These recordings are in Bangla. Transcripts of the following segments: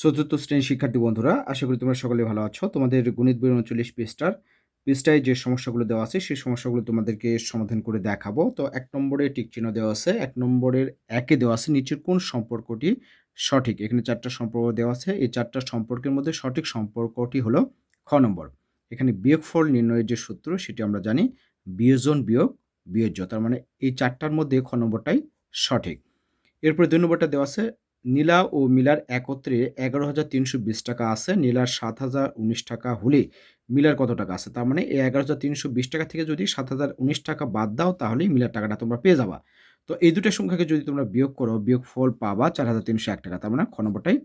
চতুর্থ শ্রেণির শিক্ষার্থী বন্ধুরা, আশা করি তোমরা সকলে ভালো আছো। তোমাদের গণিত বই উনচল্লিশ পৃষ্ঠার, পৃষ্ঠায় যে সমস্যাগুলো দেওয়া আছে, সেই সমস্যাগুলো তোমাদেরকে সমাধান করে দেখাবো। তো এক নম্বরে চিহ্ন দেওয়া আছে, এক নম্বরের একে দেওয়া আছে, নিচের কোন সম্পর্কটি সঠিক? এখানে চারটা সম্পর্ক দেওয়া আছে, এই চারটা সম্পর্কের মধ্যে সঠিক সম্পর্কটি হলো খ নম্বর। এখানে বিয়োগফল নির্ণয়ের যে সূত্র, সেটি আমরা জানি বিয়োজন বিয়োগ বিয়োজ্য, তার মানে এই চারটার মধ্যে খ নম্বরটাই সঠিক। এরপরে দুই নম্বরটা দেওয়া আছে নীলা ও মিলার একত্রে এগারো হাজার তিনশো বিশ টাকা আছে, নীলার সাত হাজার উনিশ টাকা হলে মিলার কত টাকা আছে? তার মানে এই এগারো হাজার তিনশো বিশ টাকা থেকে যদি সাত হাজার উনিশ টাকা বাদ দাও, তাহলেই মিলার টাকাটা তোমরা পেয়ে যাবা। তো এই দুটো সংখ্যাকে যদি তোমরা বিয়োগ করো বিয়োগ ফল পাবা চার হাজার তিনশো এক টাকা, তার মানে খ নম্বরটাই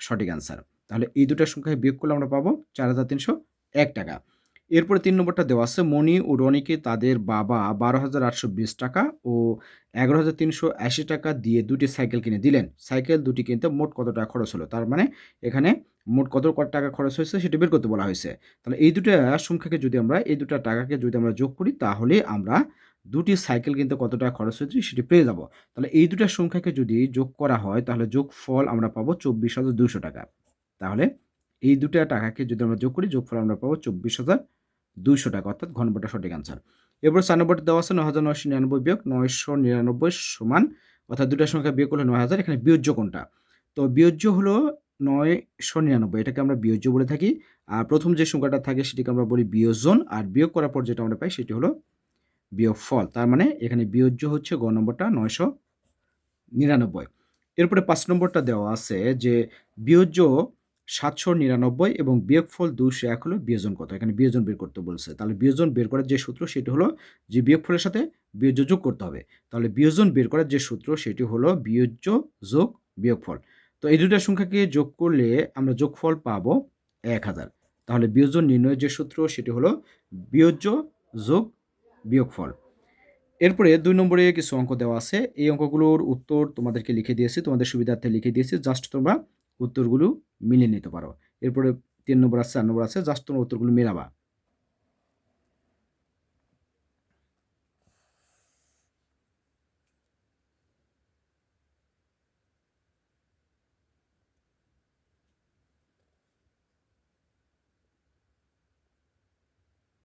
সঠিক অ্যান্সার তাহলে এই দুটো সংখ্যায় বিয়োগ করলে আমরা পাবো চার হাজার তিনশো এক টাকা। এরপরে তিন নম্বরটা দেওয়া আছে, মণি ও রনিকে তাদের বাবা বারো হাজার আটশো বিশ টাকা ও এগারো হাজার তিনশো আশি টাকা দিয়ে দুটি সাইকেল কিনে দিলেন। সাইকেল দুটি কিনতে মোট কত টাকা খরচ হলো? তার মানে এখানে মোট কত টাকা খরচ হয়েছে সেটি বের করতে বলা হয়েছে। তাহলে এই দুটো সংখ্যাকে যদি আমরা, এই দুটো টাকাকে যদি আমরা যোগ করি, তাহলে আমরা দুটি সাইকেল কিনতে কত টাকা খরচ হয়েছে সেটি পেয়ে যাব। তাহলে এই দুটো সংখ্যাকে যদি যোগ করা হয়, তাহলে যোগ ফল আমরা পাবো চব্বিশ হাজার দুশো টাকা। তাহলে এই দুটো টাকাকে যদি আমরা যোগ করি, যোগফল আমরা পাবো চব্বিশ হাজার দুইশো টাকা, অর্থাৎ ঘন নম্বরটা সঠিক আনসার এরপর চার নম্বরটা দেওয়া আছে, নয় হাজার নয়শো নিরানব্বই বিয়োগ নয়শো নিরানব্বই সমান, অর্থাৎ দুটা সংখ্যা বিয়োগ করলে নয় হাজার, এখানে বিয়োজ্য কোনটা? তো বিয়োজ্য হলো নয়শো নিরানব্বই, এটাকে আমরা বিয়োজ্য বলে থাকি। আর প্রথম যে সংখ্যাটা থাকে সেটিকে আমরা বলি বিয়োজন, আর বিয়োগ করার পর যেটা আমরা পাই সেটি হলো বিয়োগ ফল তার মানে এখানে বিয়োজ্য হচ্ছে গ নম্বরটা নয়শো নিরানব্বই। এরপরে পাঁচ নম্বরটা দেওয়া আছে যে বিয়োজ্য সাতশো নিরানব্বই এবং বিয়োগফল দুশো এক হলো বিয়োজন কত? এখানে বিয়োজন বের করতে বলছে। তাহলে বিয়োজন বের করার যে সূত্র, সেটি হলো যে বিয়োগফলের সাথে বিয়োজ্য যোগ করতে হবে। তাহলে বিয়োজন বের করার যে সূত্র, সেটি হলো বিয়োজ্য যোগ বিয়োগফল। তো এই দুটা সংখ্যাকে যোগ করলে আমরা যোগফল পাবো এক হাজার। তাহলে বিয়োজন নির্ণয়ের যে সূত্র, সেটি হলো বিয়োজ্য যোগ বিয়োগফল। এরপরে দুই নম্বরে কিছু অঙ্ক দেওয়া আছে। এই অঙ্কগুলোর উত্তর তোমাদেরকে লিখে দিয়েছি, তোমাদের সুবিধার্থে লিখে দিয়েছি। জাস্ট তোমরা উত্তরগুলো মিলিয়ে নিতে পারো। এরপরে তিন নম্বর আছে, চার নম্বর আছে জাস্ট তোমার উত্তরগুলো মেলাবা।